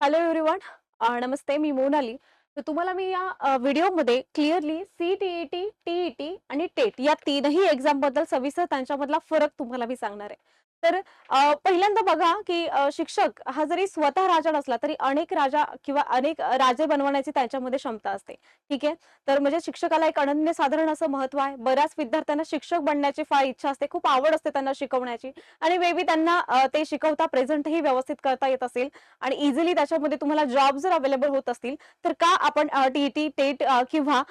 Hello everyone नमस्ते मी मोनाली. तर तुम्हाला मी या व्हिडिओमध्ये clearly C T E T T E T आणि टेट या तीनही एक्झामबद्दल सविस्तर त्यांच्यामधला फरक तुम्हाला मी सांगणार आहे. तर पहिल्यांदा बघा की शिक्षक हा जरी स्वतः राजा नसला तरी अनेक राजा किंवा अनेक राजे बनवण्याची त्याच्यामध्ये क्षमता असते. ठीक आहे? तर म्हणजे शिक्षकाला एक अनन्य साधारण असं महत्त्व आहे. बऱ्याच विद्यार्थ्यांना शिक्षक बनण्याची फार इच्छा असते. खूप आवड असते त्यांना शिकवण्याची. आणि मे बी त्यांना ते शिकवता प्रेझेंटही व्यवस्थित करता येत असेल. आणि इझिली त्याच्यामध्ये तुम्हाला जॉब जर अवेलेबल होत असतील तर का आपण टीईटी टेट किंवा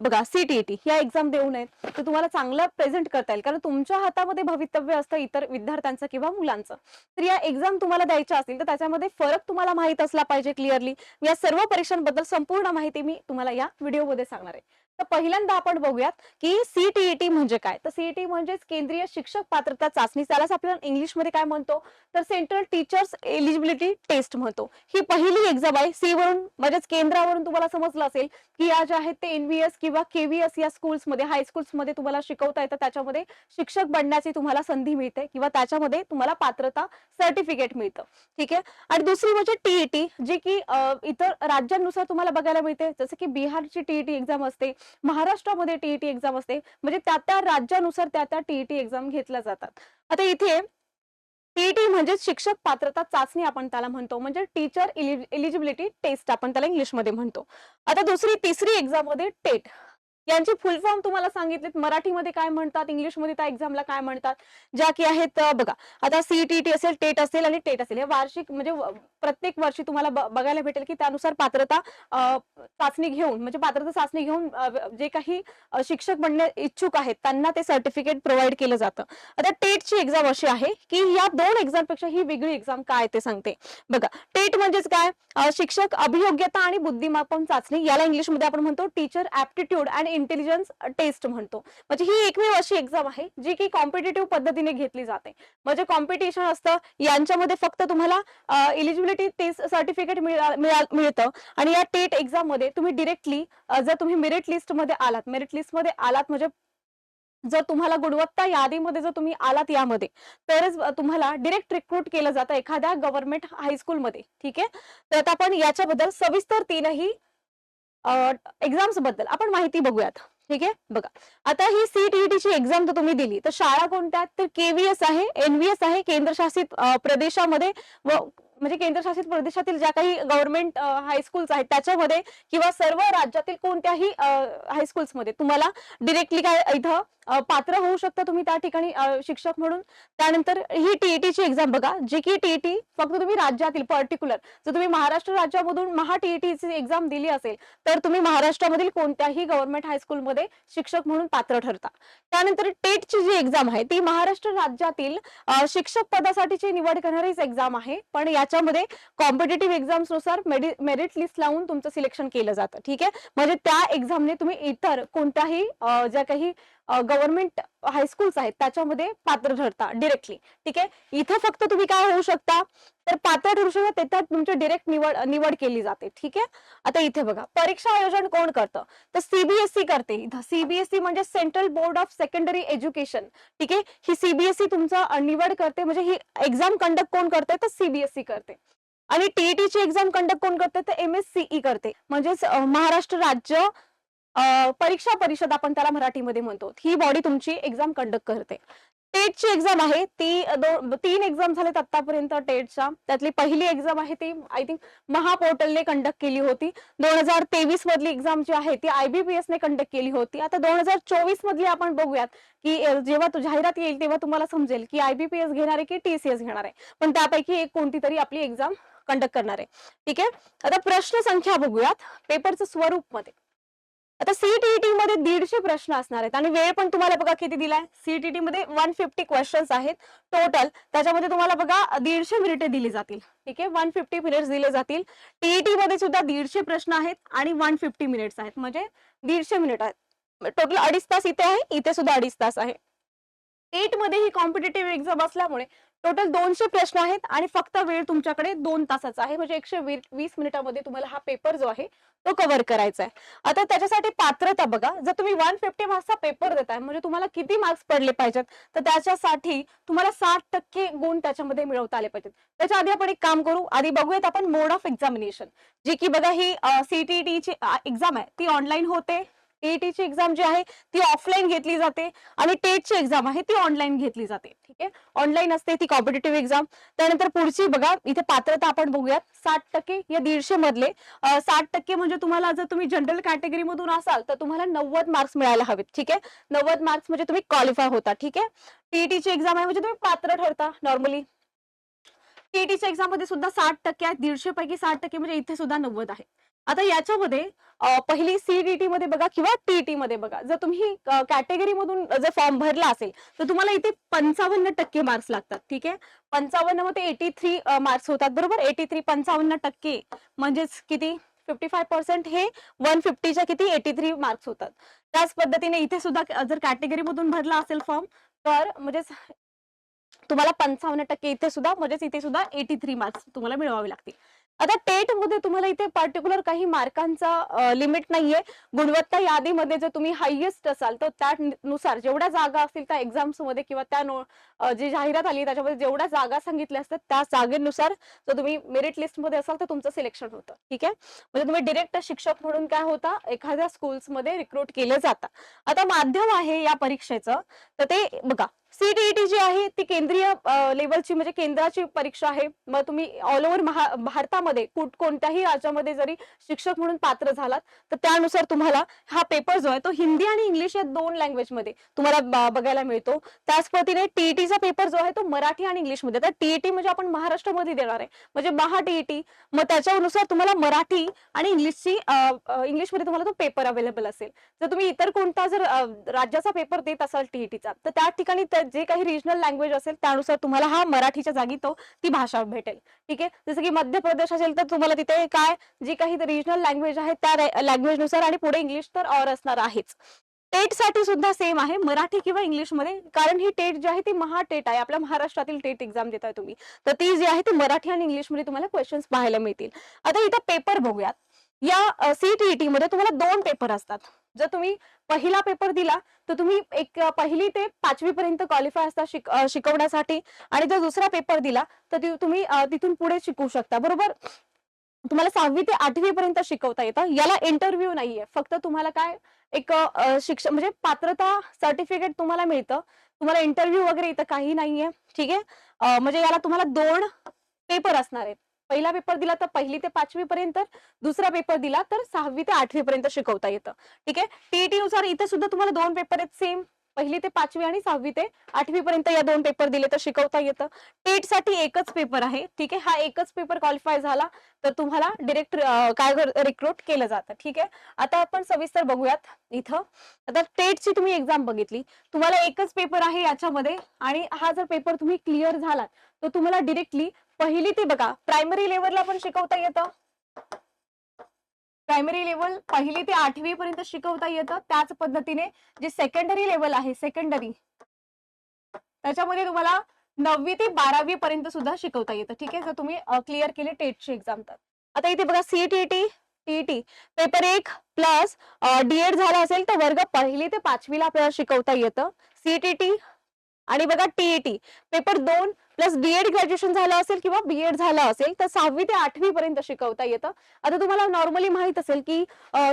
बघा सीटीईटी या एक्झाम देऊ नयेत. तर तुम्हाला चांगलं प्रेझेंट करता येईल. कारण तुमच्या हातामध्ये भवितव्य असतं इतर विद्यार्थ्यांचं किंवा मुलांचं. तर या एक्झाम तुम्हाला द्यायच्या असतील तर त्याच्यामध्ये फरक तुम्हाला माहीत असला पाहिजे क्लिअरली या सर्व परीक्षांबद्दल संपूर्ण माहिती मी तुम्हाला या व्हिडिओमध्ये सांगणार आहे. तर पहिल्यांदा आपण बघूयात की सीटीईटी म्हणजे काय? तर सीईटी म्हणजेच केंद्रीय शिक्षक पात्रता चाचणी. त्यालाच आपल्याला इंग्लिशमध्ये काय म्हणतो? तर सेंट्रल टीचर्स एलिजिबिलिटी टेस्ट म्हणतो. ही पहिली एक्झाम आहे. सी वरून म्हणजेच केंद्रावरून तुम्हाला समजलं असेल की या ज्या आहेत ते एनव्हीएस किंवा केव्हीएस या स्कूल्समध्ये हायस्कूल्समध्ये तुम्हाला शिकवता येतं. त्याच्यामध्ये शिक्षक बनण्याची तुम्हाला संधी मिळते किंवा त्याच्यामध्ये तुम्हाला पात्रता सर्टिफिकेट मिळतं. ठीक आहे? आणि दुसरी म्हणजे टीईटी जी की इतर राज्यांनुसार तुम्हाला बघायला मिळते. जसं की बिहारची टीईटी एक्झाम असते. महाराष्ट्रामध्ये टीईटी एक्झाम असते. म्हणजे त्या त्या राज्यानुसार त्या त्या टीईटी एक्झाम घेतल्या जातात. आता इथे टीईटी म्हणजे शिक्षक पात्रता चाचणी आपण त्याला म्हणतो. म्हणजे टीचर एलिजिबिलिटी टेस्ट आपण त्याला इंग्लिशमध्ये म्हणतो. आता दुसरी तिसरी एक्झाममध्ये टेट. यांची फुल फॉर्म तुम्हाला सांगितलेत. मराठीमध्ये काय म्हणतात इंग्लिशमध्ये त्या एक्झामला काय म्हणतात ज्या की आहेत बघा. आता सीटीटी असेल टेट असेल आणि टेट असेल. हे वार्षिक म्हणजे प्रत्येक वर्षी तुम्हाला ब- बघायला भेटेल की त्यानुसार पात्रता चाचणी घेऊन म्हणजे पात्रता चाचणी घेऊन जे काही शिक्षक बनणे इच्छुक आहेत त्यांना ते सर्टिफिकेट प्रोव्हाइड केलं जातं. आता टेटची एक्झाम अशी आहे की या दोन एक्झामपेक्षा ही वेगळी एक्झाम काय ते सांगते. बघा टेट म्हणजेच काय? शिक्षक अभियोग्यता आणि बुद्धिमापन चाचणी. याला इंग्लिशमध्ये आपण म्हणतो teacher aptitude and intelligence test म्हणतो. म्हणजे ही एकमेव अशी एक्झाम आहे जी की कॉम्पिटेटिव्ह पद्धतीने घेतली जाते. म्हणजे कॉम्पिटिशन असतं यांच्यामध्ये फक्त तुम्हाला इलिजिबिलिटी टेस्ट सर्टिफिकेट मिळतं. आणि या टेट एक्झाममध्ये तुम्ही डिरेक्टली जर तुम्ही मेरिट लिस्टमध्ये आलात मेरिट लिस्टमध्ये आलात म्हणजे जर तुम्हाला गुणवत्ता यादीमध्ये जर तुम्ही आलात यामध्ये तरच तुम्हाला डिरेक्ट रिक्रूट केलं जातं एखाद्या गव्हर्नमेंट हायस्कूलमध्ये ठीक आहे? तर आपण याच्याबद्दल सविस्तर तीनही एक्झाम्सबद्दल. आपण माहिती बघूयात. ठीक आहे? बघा. आता ही सीटीईटी ची एक्झाम जर तुम्ही दिली. तर शाळा कोणत्या? तर केव्हीएस आहे एनव्हीएस आहे केंद्रशासित प्रदेशामध्ये व म्हणजे केंद्रशासित प्रदेशातील ज्या काही गव्हर्नमेंट हायस्कूल्स आहेत त्याच्यामध्ये किंवा सर्व राज्यातील कोणत्याही हायस्कूल्समध्ये तुम्हाला डिरेक्टली काय इथं पात्र होऊ शकता तुम्ही त्या ठिकाणी शिक्षक म्हणून. त्यानंतर ही टीईटीची एक्झाम बघा जी की टीईटी फक्त तुम्ही राज्यातील पर्टिक्युलर जर तुम्ही महाराष्ट्र राज्यामधून महा टीईटीची एक्झाम दिली असेल तर तुम्ही महाराष्ट्रामधील कोणत्याही गव्हर्नमेंट हायस्कूलमध्ये शिक्षक म्हणून पात्र ठरता. त्यानंतर टेटची जी एक्झाम आहे ती महाराष्ट्र राज्यातील शिक्षक पदासाठीची निवड करणारीच एक्झाम आहे पण या त्याच्यामध्ये कॉम्पिटेटिव्ह एक्झाम्सनुसार मेरिट लिस्ट लावून तुमचं सिलेक्शन केलं जातं. ठीक आहे? म्हणजे त्या एक्झामने तुम्ही इतर कोणत्याही ज्या काही गव्हर्नमेंट हायस्कूल्स आहेत त्याच्यामध्ये पात्र ठरता डिरेक्टली ठीक आहे? इथं फक्त तुम्ही काय होऊ शकता? तर पात्र ठरू शकता तिथं तुमची डिरेक्ट निवड निवड केली जाते. ठीक आहे? आता इथे बघा परीक्षा आयोजन कोण करतं? तर सीबीएसई करते इथं. सीबीएसई म्हणजे central board of secondary education ठीक आहे? ही सीबीएसई तुमचं निवड करते म्हणजे ही एक्झाम कंडक्ट कोण करते? तर सीबीएसई करते. आणि टीईटीची एक्झाम कंडक्ट कोण करते? तर एम एस सीई करते. म्हणजेच महाराष्ट्र राज्य परीक्षा परिषद आपण त्याला मराठीमध्ये म्हणतो. ही बॉडी तुमची एक्झाम कंडक्ट करते. टेटची एक्झाम आहे. ती तीन एक्झाम झालेत आतापर्यंत टेटच्या त्यातली पहिली एक्झाम आहे ती आय थिंक महापोर्टलने कंडक्ट केली होती. दोन हजार तेवीस मधली एक्झाम जी आहे ती आयबीपीएस ने कंडक्ट केली होती. आता दोन हजार चोवीस मधली आपण बघूयात की जेव्हा जाहिरात येईल तेव्हा तुम्हाला समजेल की आयबीपीएस घेणार आहे की टीसीएस घेणार. आहे पण त्यापैकी एक कोणती तरी आपली एक्झाम कंडक्ट करणार. आहे ठीक आहे? आता प्रश्न संख्या बघूयात. पेपरचं स्वरूपमध्ये. आता सीटीईटी मध्ये दीडशे प्रश्न असणार आहेत. आणि वेळ पण तुम्हाला बघा किती दिलाय? सीटीटी मध्ये वन फिफ्टी क्वेश्चन्स आहेत टोटल त्याच्यामध्ये तुम्हाला बघा दीडशे मिनिटे दिली जातील. ठीक आहे? वन फिफ्टी मिनिट्स दिले जातील. टीईटी मध्ये सुद्धा दीडशे प्रश्न आहेत आणि वन फिफ्टी मिनिट्स आहेत. म्हणजे दीडशे मिनिट आहेत. टोटल अडीच तास इथे आहे इथे सुद्धा अडीच तास आहे. एटमध्ये ही कॉम्पिटेटिव्ह एक्झाम असल्यामुळे टोटल दोनशे प्रश्न आहेत आणि फक्त वेळ तुमच्याकडे दोन तासाचा आहे. म्हणजे एकशे वीस मिनिटामध्ये तुम्हाला हा पेपर जो आहे तो कव्हर करायचा आहे. आता त्याच्यासाठी पात्रता बघा. जर तुम्ही वन फिफ्टी मार्क्सचा पेपर देताय म्हणजे तुम्हाला किती मार्क्स पडले पाहिजेत? तर त्याच्यासाठी तुम्हाला साठ टक्के गुण त्याच्यामध्ये मिळवता आले पाहिजेत. त्याच्या आधी आपण एक काम करू. आधी बघूयात आपण मोड ऑफ एक्झामिनेशन जी की बघा ही सीटीईटी ची एक्झाम आहे. ती ऑनलाईन होते. टीईटी ची एक्झाम जी आहे ती ऑफलाईन घेतली जाते आणि टेटची एक्झाम आहे ती ऑनलाईन घेतली जाते. ठीक आहे? ऑनलाईन असते ती कॉम्पिटेटिव्ह एक्झाम त्यानंतर पुढची बघा इथे पात्रता आपण बघूयात. साठ टक्के या दीडशे मधले. साठ टक्के म्हणजे तुम्हाला जर तुम्ही जनरल कॅटेगरी मधून असाल तर तुम्हाला नव्वद मार्क्स मिळायला हवेत. ठीक आहे? नव्वद मार्क्स म्हणजे तुम्ही क्वालिफाय होता. ठीक आहे? टीईटी ची एक्झाम आहे म्हणजे तुम्ही पात्र ठरता नॉर्मली टीईटीच्या एक्झाममध्ये सुद्धा साठ टक्के आहेत. दीडशे पैकी साठ टक्के म्हणजे इथे सुद्धा नव्वद आहे. आता याच्यामध्ये पहिली सीईटी मध्ये बघा किंवा टीईटी मध्ये बघा. जर तुम्ही कॅटेगरी मधून जर फॉर्म भरला असेल तर तुम्हाला इथे पंचावन्न टक्के मार्क्स लागतात ठीक आहे? पंचावन्नमध्ये एटी थ्री मार्क्स होतात बरोबर? एटी थ्री पंचावन्न टक्के. म्हणजेच किती? फिफ्टी फाय पर्सेंट हे वन फिफ्टीच्या किती? एटी थ्री मार्क्स होतात. त्याच पद्धतीने इथे सुद्धा जर कॅटेगरी मधून भरला असेल फॉर्म तर म्हणजेच तुम्हाला पंचावन्न टक्के इथे सुद्धा म्हणजेच इथे सुद्धा एटी थ्री मार्क्स तुम्हाला मिळवावे लागतील. आता टेटमध्ये तुम्हाला इथे पर्टिक्युलर काही मार्कांचा लिमिट नाहीये. गुणवत्ता यादीमध्ये जर तुम्ही हायेस्ट असाल तर त्यानुसार जेवढ्या जागा असतील त्या एक्झाम्समध्ये किंवा त्या जी जाहिरात आली त्याच्यामध्ये जेवढ्या जागा सांगितल्या असतात त्या जागेनुसार जर तुम्ही मेरिट लिस्टमध्ये असाल तर तुमचं सिलेक्शन होतं. ठीक आहे? म्हणजे तुम्ही डिरेक्ट शिक्षक म्हणून काय होता? एखाद्या स्कूल्समध्ये रिक्रूट केलं जातं. आता माध्यम आहे या परीक्षेचं. तर ते बघा सीटीईटी आहे ती केंद्रीय लेवलची म्हणजे केंद्राची परीक्षा आहे. मग तुम्ही ऑल ओव्हर भारतामध्ये कुठ कोणत्याही राज्यामध्ये जरी शिक्षक म्हणून पात्र झालात तर त्यानुसार तुम्हाला हा पेपर जो आहे तो हिंदी आणि इंग्लिश या दोन लँग्वेजमध्ये तुम्हाला बघायला मिळतो. त्याच पद्धतीने टीईटीचा पेपर जो आहे तो मराठी आणि इंग्लिशमध्ये. तर टीईटी म्हणजे आपण महाराष्ट्रामध्ये देणार आहे. म्हणजे महा टीईटी मग त्याच्यानुसार तुम्हाला मराठी आणि इंग्लिशची इंग्लिशमध्ये तुम्हाला तो पेपर अवेलेबल असेल. जर तुम्ही इतर कोणता जर राज्याचा पेपर देत असाल टीईटीचा तर त्या ठिकाणी जे काही रिजनल लँग्वेज असेल त्यानुसार तुम्हाला हा मराठीच्या जागी तो ती भाषा भेटेल. ठीक आहे? जसं की मध्य प्रदेश असेल तर तुम्हाला तिथे काय जी काही रिजनल लँग्वेज आहे त्या लँग्वेजनुसार आणि पुढे इंग्लिश तर और असणार आहेच. टेटसाठी सुद्धा सेम आहे मराठी किंवा इंग्लिशमध्ये कारण ही टेट जी आहे ती महा टेट आहे. आपल्या महाराष्ट्रातील टेट एक्झाम देताय तुम्ही. तर ती जी आहे ती मराठी आणि इंग्लिशमध्ये तुम्हाला क्वेश्चन्स पाहायला मिळतील. आता इथं पेपर बघूयात. या सीटीईटी मध्ये तुम्हाला दोन पेपर असतात. जर तुम्ही पहिला पेपर दिला तर तुम्ही एक पहिली ते पाचवी पर्यंत क्वालिफाय असता शिक शिकवण्यासाठी. आणि जर दुसरा पेपर दिला तर तुम्ही तिथून पुढे शिकू शकता. बरोबर? तुम्हाला सहावी ते आठवी पर्यंत शिकवता येतं. याला इंटरव्ह्यू नाहीये. फक्त तुम्हाला काय एक शिक्षण म्हणजे पात्रता सर्टिफिकेट तुम्हाला मिळतं. तुम्हाला इंटरव्ह्यू वगैरे इथं काही नाहीये. ठीक आहे? म्हणजे याला तुम्हाला दोन पेपर असणार आहेत. पहिला पेपर दिला तर पहिली ते पाचवी पर्यंत दुसरा पेपर दिला तर सहावी ते आठवी पर्यंत शिकवता येतं. ठीक आहे? टीईटी नुसार इथे सुद्धा तुम्हाला दोन पेपर आहेत सेम पहिली ते पाचवी आणि सहावी ते आठवी पर्यंत या दोन पेपर दिले तर शिकवता येतं. टेटसाठी एकच पेपर आहे. ठीक आहे? हा एकच पेपर क्वालिफाय झाला तर तुम्हाला डिरेक्ट काय रिक्रूट केलं जातं. ठीक आहे? आता आपण सविस्तर बघूयात इथं. आता टेटची तुम्ही एक्झाम बघितली. तुम्हाला एकच पेपर आहे याच्यामध्ये आणि हा जर पेपर तुम्ही क्लिअर झालात तर तुम्हाला डिरेक्टली पहिली ते बघा प्रायमरी लेवलला पण शिकवता येतं. प्रायमरी लेवल पहिली ते आठवी पर्यंत शिकवता येतं. त्याच पद्धतीने जे सेकंडरी लेवल आहे सेकंडरी त्याच्यामध्ये तुम्हाला नववी ते बारावी पर्यंत सुद्धा शिकवता येतं. ठीक आहे? जर तुम्ही क्लिअर केले टेटची एक्झाम तर. आता इथे बघा सीईटीटी टीईटी पेपर एक प्लस डीएड झाला असेल तर वर्ग पहिली ते पाचवीला आपल्याला शिकवता येतं. सीईटीटी आणि बघा टीईटी पेपर दोन प्लस बीएड ग्रॅज्युएशन झालं असेल किंवा बीएड झालं असेल तर सहावी ते आठवी पर्यंत शिकवता येतं. आता तुम्हाला नॉर्मली माहीत असेल की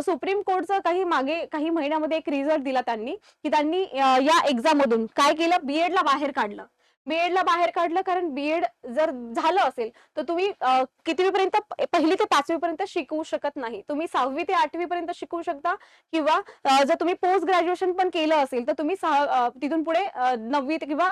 सुप्रीम कोर्टचा काही मागे काही महिन्यामध्ये एक रिझल्ट दिला त्यांनी की त्यांनी या एक्झाम मधून काय केलं? बीएड ला बाहेर काढलं. बीएड ला बाहेर काढलं कारण बीएड जर झालं असेल तर तुम्ही अ, कितवीपर्यंत पहिली ते पाचवी पर्यंत शिकवू शकत नाही. तुम्ही सहावी ते आठवी पर्यंत शिकवू शकता किंवा जर तुम्ही पोस्ट ग्रॅज्युएशन पण केलं असेल तर तुम्ही सहा तिथून पुढे नववी ते किंवा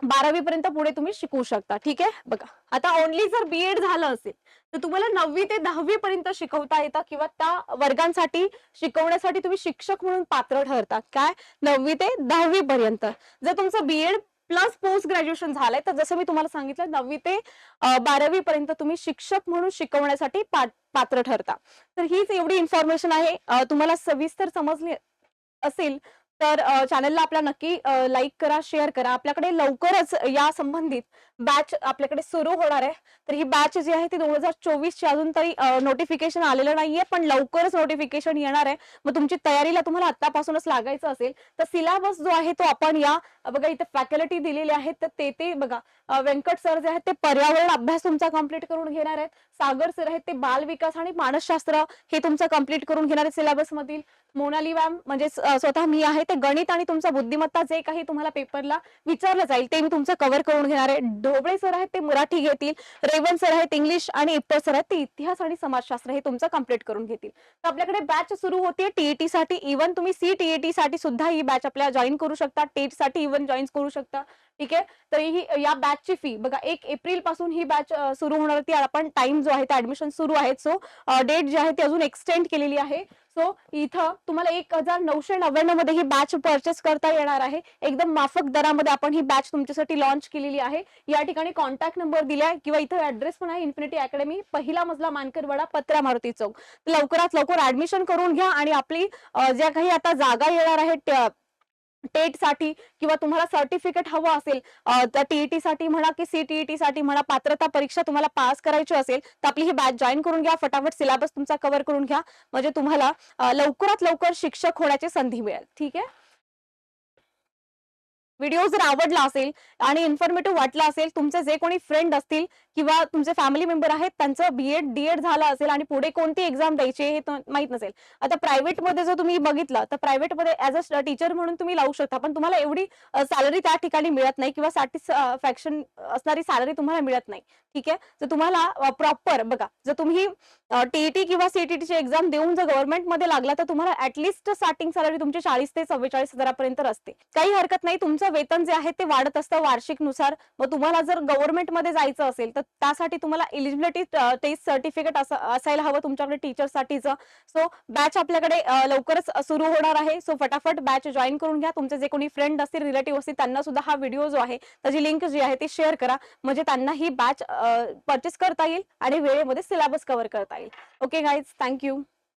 बारावी पर्यंत पुढे तुम्ही शिकवू शकता. ठीक आहे? बघा आता ओनली जर बीएड झालं असेल तर तुम्हाला नववी ते दहावी पर्यंत शिकवता येतं किंवा त्या वर्गांसाठी शिकवण्यासाठी तुम्ही शिक्षक म्हणून पात्र ठरता. काय? नववी ते दहावी पर्यंत जर तुमचं बीएड प्लस पोस्ट ग्रॅज्युएशन झालंय. तर जसं मी तुम्हाला सांगितलं नववी ते बारावी पर्यंत तुम्ही शिक्षक म्हणून शिकवण्यासाठी पात्र ठरता. तर हीच एवढी इन्फॉर्मेशन आहे. तुम्हाला सविस्तर समजली असेल तर चॅनलला आपल्या नक्की लाईक करा शेअर करा. आपल्याकडे लवकरच या संबंधित बॅच आपल्याकडे सुरू होणार आहे. तर ही बॅच जी आहे ती दोन हजार चोवीसची अजून तरी नोटिफिकेशन आलेलं नाहीये पण लवकरच नोटिफिकेशन येणार आहे. मग तुमची तयारीला तुम्हाला आतापासूनच लागायचं असेल तर सिलेबस जो आहे तो आपण या बघा इथे फॅकल्टी दिलेली आहे तर ते ते बघा व्यंकट सर जे आहेत ते पर्यावरण अभ्यास तुमचा कंप्लीट करून घेणार आहेत. सागर सर आहेत ते बाल विकास आणि मानसशास्त्र हे तुमचं कंप्लीट करून घेणार आहेत सिलेबस मधील. मोनाली मॅम म्हणजे स्वतः मी आहे ते गणित आणि तुमचा बुद्धिमत्ता जे काही तुम्हाला पेपरला विचारलं जाईल ते मी तुमचं कव्हर करून घेणार आहे. ढोबळे सर आहेत ते मराठी घेतील रेवन सर आहेत इंग्लिश आणि इप्पर सर आहेत ते इतिहास आणि समाजशास्त्र हे तुमचं कंप्लीट करून घेतील. तर आपल्याकडे बॅच सुरू होते टीईटी साठी इव्हन तुम्ही सी टीईटी साठी सुद्धा ही बॅच आपल्या जॉईन करू शकता टेटसाठी इव्हन जॉईन करू शकता. ठीक आहे? तर ही या बॅचची फी बघा एक एप्रिलपासून ही बॅच सुरू होणार ती आपण टाइम जो आहे ते ऍडमिशन सुरू आहे सो डेट जी आहे ती अजून एक्सटेंड केलेली आहे. सो इथं तुम्हाला एक हजार नऊशे नव्याण्णवमध्ये ही बॅच परचेस करता येणार आहे. एकदम माफक दरामध्ये आपण ही बॅच तुमच्यासाठी लॉन्च केलेली आहे. या ठिकाणी कॉन्टॅक्ट नंबर दिलाय किंवा इथं ऍड्रेस पण आहे इन्फिनिटी अकॅडमी पहिला मजला मानकरवाडा पत्रा मारुती चौक. लवकरात लवकर ऍडमिशन करून घ्या आणि आपली ज्या काही आता जागा येणार आहेत टेटसाठी किंवा तुम्हाला सर्टिफिकेट हवं असेल अं, त्या टीईटी साठी म्हणा की सीटीईटी साठी म्हणा पात्रता परीक्षा तुम्हाला पास करायची असेल तर आपली ही बॅच जॉईन करून घ्या फटाफट सिलेबस तुमचा कव्हर करून घ्या. म्हणजे तुम्हाला लवकरात लवकर शिक्षक होण्याची संधी मिळेल. ठीक आहे? व्हिडिओ जर आवडला असेल आणि इन्फॉर्मेटिव्ह वाटला असेल तुमचे जे कोणी फ्रेंड असतील किंवा तुमचे फॅमिली मेंबर आहेत त्यांचं बी एड डी एड झालं असेल आणि पुढे कोणती एक्झाम द्यायची हे माहीत नसेल. आता प्रायव्हेटमध्ये जर तुम्ही बघितलं तर प्रायव्हेटमध्ये ऍज अ टीचर म्हणून तुम्ही लावू शकता पण तुम्हाला एवढी सॅलरी त्या ठिकाणी मिळत नाही किंवा सॅटिस्फॅक्शन असणारी सॅलरी तुम्हाला मिळत नाही. ठीक आहे? जर तुम्हाला प्रॉपर बघा जर तुम्ही टीईटी किंवा सीटीटी ची एक्झाम देऊन जर गव्हर्नमेंटमध्ये लागला तर तुम्हाला ऍटलिस्ट स्टार्टिंग सॅलरी तुमची चाळीस ते चव्वेचाळीस हजारापर्यंत असते काही हरकत नाही तुमचं वेतन जे आहे ते वाढत असतं वार्षिकनुसार मग तुम्हाला जर गव्हर्नमेंटमध्ये जायचं असेल तर त्यासाठी तुम्हाला इलिजिबिलिटी टेस्ट सर्टिफिकेट असायला हवं तुमच्याकडे टीचरसाठीचं सो बॅच आपल्याकडे लवकरच सुरू होणार आहे. सो फटाफट बॅच जॉईन करून घ्या. तुमचे जे कोणी फ्रेंड असतील रिलेटिव्ह असतील त्यांना सुद्धा हा व्हिडिओ जो आहे त्याची लिंक जी आहे ती शेअर करा. म्हणजे त्यांना ही बॅच परचेस करता येईल आणि वेळेमध्ये सिलेबस कव्हर करता येईल. Okay guys thank you